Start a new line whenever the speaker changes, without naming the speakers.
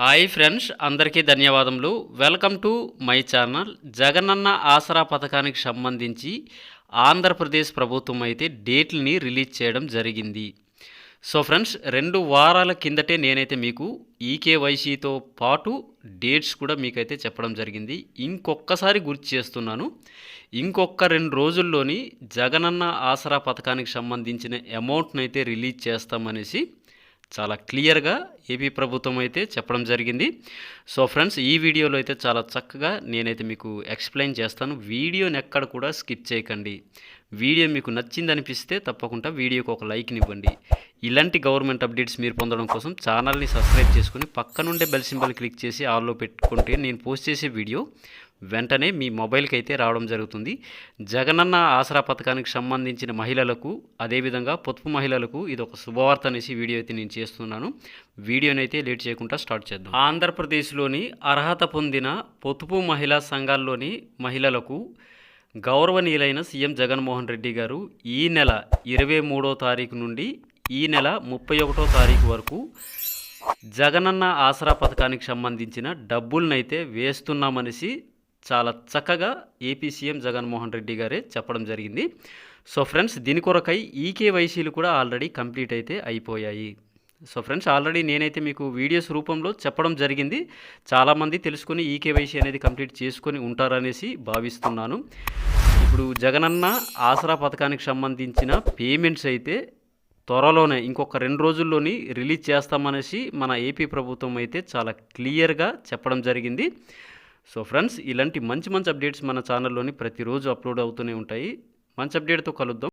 Hi friends అందరికీ ధన్యవాదములు. Welcome to my channel. Jagananna Aasara పథకానికి సంబంధించి ఆంధ్రప్రదేశ్ ప్రభుత్వం అయితే డేట్లని రిలీజ్ చేయడం జరిగింది. సో ఫ్రెండ్స్ రెండు వారాల కిందటే నేనైతే మీకు ఈకేవైసీతో పాటు డేట్స్ కూడా మీకైతే చెప్పడం జరిగింది. ఇంకొకసారి గుర్తు చేస్తున్నాను. ఇంకొక రెండు రోజుల్లోని జగనన్న ఆసరా పథకానికి సంబంధించిన అమౌంట్ని అయితే రిలీజ్ చేస్తామనేసి చాలా క్లియర్గా ఏపీ ప్రభుత్వం అయితే చెప్పడం జరిగింది. సో ఫ్రెండ్స్ ఈ వీడియోలో అయితే చాలా చక్కగా నేనైతే మీకు ఎక్స్ప్లెయిన్ చేస్తాను. వీడియోని ఎక్కడ కూడా స్కిప్ చేయకండి. వీడియో మీకు నచ్చింది అనిపిస్తే తప్పకుండా వీడియోకి ఒక లైక్ని ఇవ్వండి. ఇలాంటి గవర్నమెంట్ అప్డేట్స్ మీరు పొందడం కోసం ఛానల్ని సబ్స్క్రైబ్ చేసుకుని పక్కనుండే బెల్ సింబల్ క్లిక్ చేసి ఆల్లో పెట్టుకుంటే నేను పోస్ట్ చేసే వీడియో వెంటనే మీ మొబైల్కి అయితే రావడం జరుగుతుంది. జగనన్న ఆసరా పథకానికి సంబంధించిన మహిళలకు అదేవిధంగా పొదుపు మహిళలకు ఇది ఒక శుభవార్త అనేసి వీడియో అయితే నేను చేస్తున్నాను. వీడియోని అయితే లేట్ చేయకుండా స్టార్ట్ చేద్దాం. ఆంధ్రప్రదేశ్లోని అర్హత పొందిన పొదుపు మహిళా సంఘాల్లోని మహిళలకు గౌరవనీయులైన సీఎం జగన్మోహన్ రెడ్డి గారు ఈ నెల ఇరవై మూడో తారీఖు నుండి ఈ నెల ముప్పై ఒకటో తారీఖు వరకు జగనన్న ఆసరా పథకానికి సంబంధించిన డబ్బులనైతే వేస్తున్నామనేసి చాలా చక్కగా ఏపీ సీఎం జగన్మోహన్ రెడ్డి గారే చెప్పడం జరిగింది. సో ఫ్రెండ్స్ దీని కొరకై ఈకేవైసీలు కూడా ఆల్రెడీ కంప్లీట్ అయితే అయిపోయాయి. సో ఫ్రెండ్స్ ఆల్రెడీ నేనైతే మీకు వీడియోస్ రూపంలో చెప్పడం జరిగింది. చాలామంది తెలుసుకొని ఈకేవైసీ అనేది కంప్లీట్ చేసుకొని ఉంటారనేసి భావిస్తున్నాను. ఇప్పుడు జగనన్న ఆసరా పథకానికి సంబంధించిన పేమెంట్స్ అయితే త్వరలోనే ఇంకొక రెండు రోజుల్లోని రిలీజ్ చేస్తామనేసి మన ఏపీ ప్రభుత్వం అయితే చాలా క్లియర్గా చెప్పడం జరిగింది. సో ఫ్రెండ్స్ ఇలాంటి మంచి మంచి అప్డేట్స్ మన ఛానల్లోని ప్రతిరోజు అప్లోడ్ అవుతూనే ఉంటాయి. మంచి అప్డేట్తో కలుద్దాం.